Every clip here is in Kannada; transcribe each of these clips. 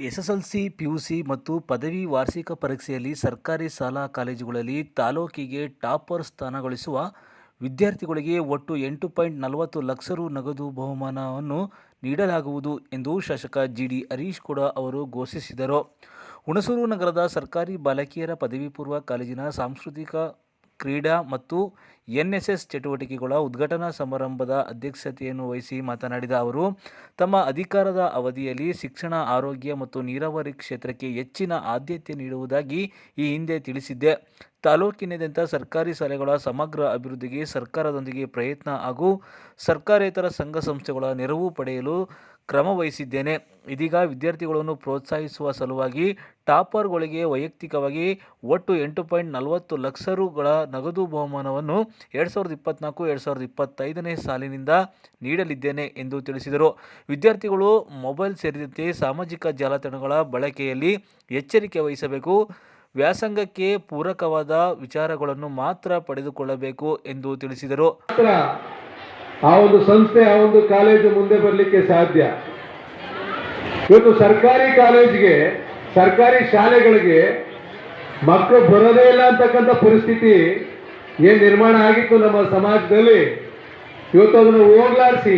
ಎಸ್ಎಸ್ಎಲ್ಸಿ, ಪಿಯುಸಿ ಮತ್ತು ಪದವಿ ವಾರ್ಷಿಕ ಪರೀಕ್ಷೆಯಲ್ಲಿ ಸರ್ಕಾರಿ ಶಾಲಾ ಕಾಲೇಜುಗಳಲ್ಲಿ ತಾಲೂಕಿಗೆ ಟಾಪರ್ ಸ್ಥಾನ ಗಳಿಸುವ ವಿದ್ಯಾರ್ಥಿಗಳಿಗೆ ಒಟ್ಟು ಎಂಟು ಪಾಯಿಂಟ್ ನಲವತ್ತು ಲಕ್ಷ ರು ನಗದು ಬಹುಮಾನವನ್ನು ನೀಡಲಾಗುವುದು ಎಂದು ಶಾಸಕ ಜಿ ಡಿ ಹರೀಶ್ ಕೂಡ ಅವರು ಘೋಷಿಸಿದರು. ಹುಣಸೂರು ನಗರದ ಸರ್ಕಾರಿ ಬಾಲಕಿಯರ ಪದವಿ ಪೂರ್ವ ಕಾಲೇಜಿನ ಸಾಂಸ್ಕೃತಿಕ ಕ್ರೀಡಾ ಮತ್ತು ಎನ್ಎಸ್ಎಸ್ ಚಟುವಟಿಕೆಗಳ ಉದ್ಘಾಟನಾ ಸಮಾರಂಭದ ಅಧ್ಯಕ್ಷತೆಯನ್ನು ವಹಿಸಿ ಮಾತನಾಡಿದ ಅವರು, ತಮ್ಮ ಅಧಿಕಾರದ ಅವಧಿಯಲ್ಲಿ ಶಿಕ್ಷಣ, ಆರೋಗ್ಯ ಮತ್ತು ನೀರಾವರಿ ಕ್ಷೇತ್ರಕ್ಕೆ ಹೆಚ್ಚಿನ ಆದ್ಯತೆ ನೀಡುವುದಾಗಿ ಈ ಹಿಂದೆ ತಿಳಿಸಿದ್ದೆ. ತಾಲೂಕಿನಾದ್ಯಂತ ಸರ್ಕಾರಿ ಶಾಲೆಗಳ ಸಮಗ್ರ ಅಭಿವೃದ್ಧಿಗೆ ಸರ್ಕಾರದೊಂದಿಗೆ ಪ್ರಯತ್ನ ಹಾಗೂ ಸರ್ಕಾರೇತರ ಸಂಘ ಸಂಸ್ಥೆಗಳ ನೆರವು ಪಡೆಯಲು ಕ್ರಮ ವಹಿಸಿದ್ದೇನೆ. ಇದೀಗ ವಿದ್ಯಾರ್ಥಿಗಳನ್ನು ಪ್ರೋತ್ಸಾಹಿಸುವ ಸಲುವಾಗಿ ಟಾಪರ್ಗಳಿಗೆ ವೈಯಕ್ತಿಕವಾಗಿ ಒಟ್ಟು ಎಂಟು ಪಾಯಿಂಟ್ ನಲವತ್ತು ಲಕ್ಷ ರುಗಳ ನಗದು ಬಹುಮಾನವನ್ನು ಎರಡು ಸಾವಿರದ ಇಪ್ಪತ್ನಾಲ್ಕು, ಎರಡು ಸಾವಿರದ ಇಪ್ಪತ್ತೈದನೇ ಸಾಲಿನಿಂದ ನೀಡಲಿದ್ದೇನೆ ಎಂದು ತಿಳಿಸಿದರು. ವಿದ್ಯಾರ್ಥಿಗಳು ಮೊಬೈಲ್ ಸೇರಿದಂತೆ ಸಾಮಾಜಿಕ ಜಾಲತಾಣಗಳ ಬಳಕೆಯಲ್ಲಿ ಎಚ್ಚರಿಕೆ ವಹಿಸಬೇಕು. ವ್ಯಾಸಂಗಕ್ಕೆ ಪೂರಕವಾದ ವಿಚಾರಗಳನ್ನು ಮಾತ್ರ ಪಡೆದುಕೊಳ್ಳಬೇಕು ಎಂದು ತಿಳಿಸಿದರು. ಆ ಒಂದು ಸಂಸ್ಥೆ, ಆ ಒಂದು ಕಾಲೇಜು ಮುಂದೆ ಬರಲಿಕ್ಕೆ ಸಾಧ್ಯ. ಇವತ್ತು ಸರ್ಕಾರಿ ಕಾಲೇಜಿಗೆ, ಸರ್ಕಾರಿ ಶಾಲೆಗಳಿಗೆ ಮಕ್ಕಳು ಬರೋದೇ ಇಲ್ಲ ಅಂತಕ್ಕಂಥ ಪರಿಸ್ಥಿತಿ ಏನು ನಿರ್ಮಾಣ ಆಗಿತ್ತು ನಮ್ಮ ಸಮಾಜದಲ್ಲಿ? ಇವತ್ತು ಅದನ್ನು ಹೋಗ್ಲಾರಿಸಿ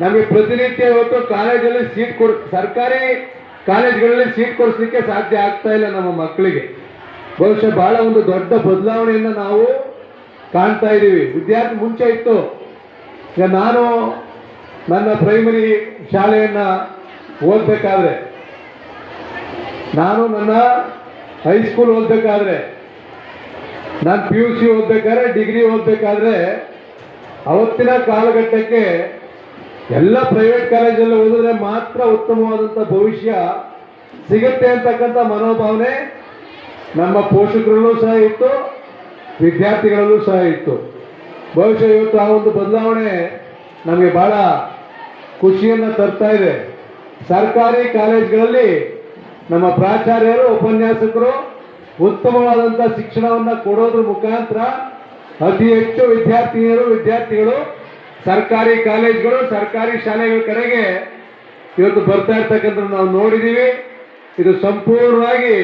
ನಮಗೆ ಪ್ರತಿನಿತ್ಯ ಇವತ್ತು ಕಾಲೇಜಲ್ಲಿ ಸೀಟ್ ಕೊಡ್, ಸರ್ಕಾರಿ ಕಾಲೇಜ್ಗಳಲ್ಲಿ ಸೀಟ್ ಕೊಡಿಸ್ಲಿಕ್ಕೆ ಸಾಧ್ಯ ಆಗ್ತಾ ಇಲ್ಲ ನಮ್ಮ ಮಕ್ಕಳಿಗೆ. ಬಹುಶಃ ಬಹಳ ಒಂದು ದೊಡ್ಡ ಬದಲಾವಣೆಯನ್ನು ನಾವು ಕಾಣ್ತಾ ಇದ್ದೀವಿ. ವಿದ್ಯಾರ್ಥಿ ಮುಂಚೆ ಇತ್ತು. ನಾನು ನನ್ನ ಪ್ರೈಮರಿ ಶಾಲೆಯನ್ನು ಓದಬೇಕಾದ್ರೆ, ನಾನು ನನ್ನ ಹೈಸ್ಕೂಲ್ ಓದಬೇಕಾದ್ರೆ ನಾನು ಪಿ ಯು ಸಿ ಓದ್ಬೇಕಾದ್ರೆ ಡಿಗ್ರಿ ಓದ್ಬೇಕಾದ್ರೆ ಅವತ್ತಿನ ಕಾಲಘಟ್ಟಕ್ಕೆ ಎಲ್ಲ ಪ್ರೈವೇಟ್ ಕಾಲೇಜಲ್ಲಿ ಓದಿದ್ರೆ ಮಾತ್ರ ಉತ್ತಮವಾದಂಥ ಭವಿಷ್ಯ ಸಿಗುತ್ತೆ ಅಂತಕ್ಕಂಥ ಮನೋಭಾವನೆ ನಮ್ಮ ಪೋಷಕರಲ್ಲೂ ಸಹ ಇತ್ತು, ವಿದ್ಯಾರ್ಥಿಗಳಲ್ಲೂ ಸಹ ಇತ್ತು. ಬಹುಶಃ ಇವತ್ತು ಆ ಒಂದು ಬದಲಾವಣೆ ನಮಗೆ ಬಹಳ ಖುಷಿಯನ್ನು ತರ್ತಾ ಇದೆ. ಸರ್ಕಾರಿ ಕಾಲೇಜ್ಗಳಲ್ಲಿ ನಮ್ಮ ಪ್ರಾಚಾರ್ಯರು, ಉಪನ್ಯಾಸಕರು ಉತ್ತಮವಾದಂಥ ಶಿಕ್ಷಣವನ್ನು ಕೊಡೋದ್ರ ಮುಖಾಂತರ ಅತಿ ಹೆಚ್ಚು ವಿದ್ಯಾರ್ಥಿನಿಯರು, ವಿದ್ಯಾರ್ಥಿಗಳು, ಸರ್ಕಾರಿ ಕಾಲೇಜ್ಗಳು, ಸರ್ಕಾರಿ ಶಾಲೆಗಳ ಕಡೆಗೆ ಇವತ್ತು ಬರ್ತಾ ಇರ್ತಕ್ಕಂಥ ನಾವು ನೋಡಿದ್ದೀವಿ ಇದು ಸಂಪೂರ್ಣವಾಗಿ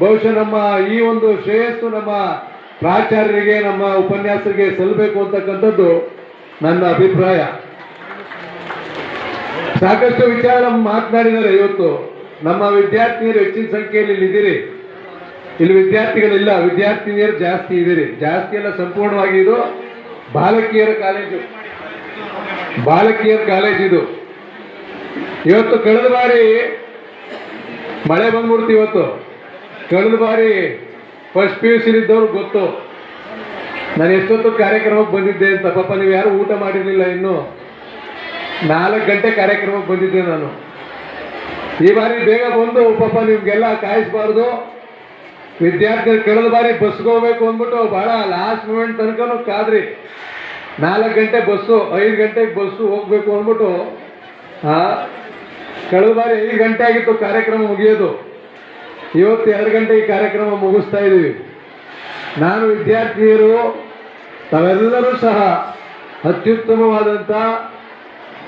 ಬಹುಶಃ ನಮ್ಮ ಈ ಒಂದು ಶ್ರೇಯಸ್ಸು ನಮ್ಮ ಪ್ರಾಚಾರ್ಯರಿಗೆ, ನಮ್ಮ ಉಪನ್ಯಾಸರಿಗೆ ಸಲ್ಲಬೇಕು ಅಂತಕ್ಕಂಥದ್ದು ನನ್ನ ಅಭಿಪ್ರಾಯ. ಸಾಕಷ್ಟು ವಿಚಾರ ಮಾತನಾಡಿದ್ದಾರೆ ಇವತ್ತು. ನಮ್ಮ ವಿದ್ಯಾರ್ಥಿನಿಯರು ಹೆಚ್ಚಿನ ಸಂಖ್ಯೆಯಲ್ಲಿ ಇಲ್ಲಿ ಇದ್ದೀರಿ ಇಲ್ಲಿ ವಿದ್ಯಾರ್ಥಿಗಳಿಲ್ಲ, ವಿದ್ಯಾರ್ಥಿನಿಯರು ಜಾಸ್ತಿ ಇದ್ದೀರಿ. ಜಾಸ್ತಿ ಎಲ್ಲ ಸಂಪೂರ್ಣವಾಗಿ ಇದು ಬಾಲಕಿಯರ ಕಾಲೇಜು. ಬಾಲಕಿಯರ ಕಾಲೇಜ್ ಇದು. ಇವತ್ತು ಕಳೆದ ಬಾರಿ ಮಳೆ ಬಂದ್ಬಿಡ್ತು ಇವತ್ತು. ಕಳೆದ ಬಾರಿ ಫಸ್ಟ್ ಪಿ ಯು ಸಿ ಇದ್ದವ್ರು ಗೊತ್ತು. ನಾನು ಎಷ್ಟೊತ್ತು ಕಾರ್ಯಕ್ರಮಕ್ಕೆ ಬಂದಿದ್ದೆ ಅಂತ. ಪಾಪ ನೀವು ಯಾರು ಊಟ ಮಾಡಿರಲಿಲ್ಲ ಇನ್ನು. ನಾಲ್ಕು ಗಂಟೆ ಕಾರ್ಯಕ್ರಮಕ್ಕೆ ಬಂದಿದ್ದೆ ನಾನು. ಈ ಬಾರಿ ಬೇಗ ಬಂದು ಪಾಪ ನಿಮ್ಗೆಲ್ಲ ಕಾಯಿಸ್ಬಾರ್ದು. ವಿದ್ಯಾರ್ಥಿಗಳು ಕಳೆದ ಬಾರಿ ಬಸ್ಗೆ ಹೋಗ್ಬೇಕು ಅಂದ್ಬಿಟ್ಟು ಬಹಳ ಲಾಸ್ಟ್ ಮೂಮೆಂಟ್ ತನಕನೂ ಕಾದ್ರಿ. ನಾಲ್ಕು ಗಂಟೆ ಬಸ್ಸು, ಐದು ಗಂಟೆಗೆ ಬಸ್ಸು ಹೋಗ್ಬೇಕು ಅಂದ್ಬಿಟ್ಟು ಕಳೆದ ಬಾರಿ ಐದು ಗಂಟೆ ಆಗಿತ್ತು ಕಾರ್ಯಕ್ರಮ ಮುಗಿಯೋದು. ಇವತ್ತು ಎರಡು ಗಂಟೆ ಈ ಕಾರ್ಯಕ್ರಮ ಮುಗಿಸ್ತಾ ಇದ್ದೀವಿ ನಾನು ವಿದ್ಯಾರ್ಥಿನಿಯರು ತಾವೆಲ್ಲರೂ ಸಹ ಅತ್ಯುತ್ತಮವಾದಂಥ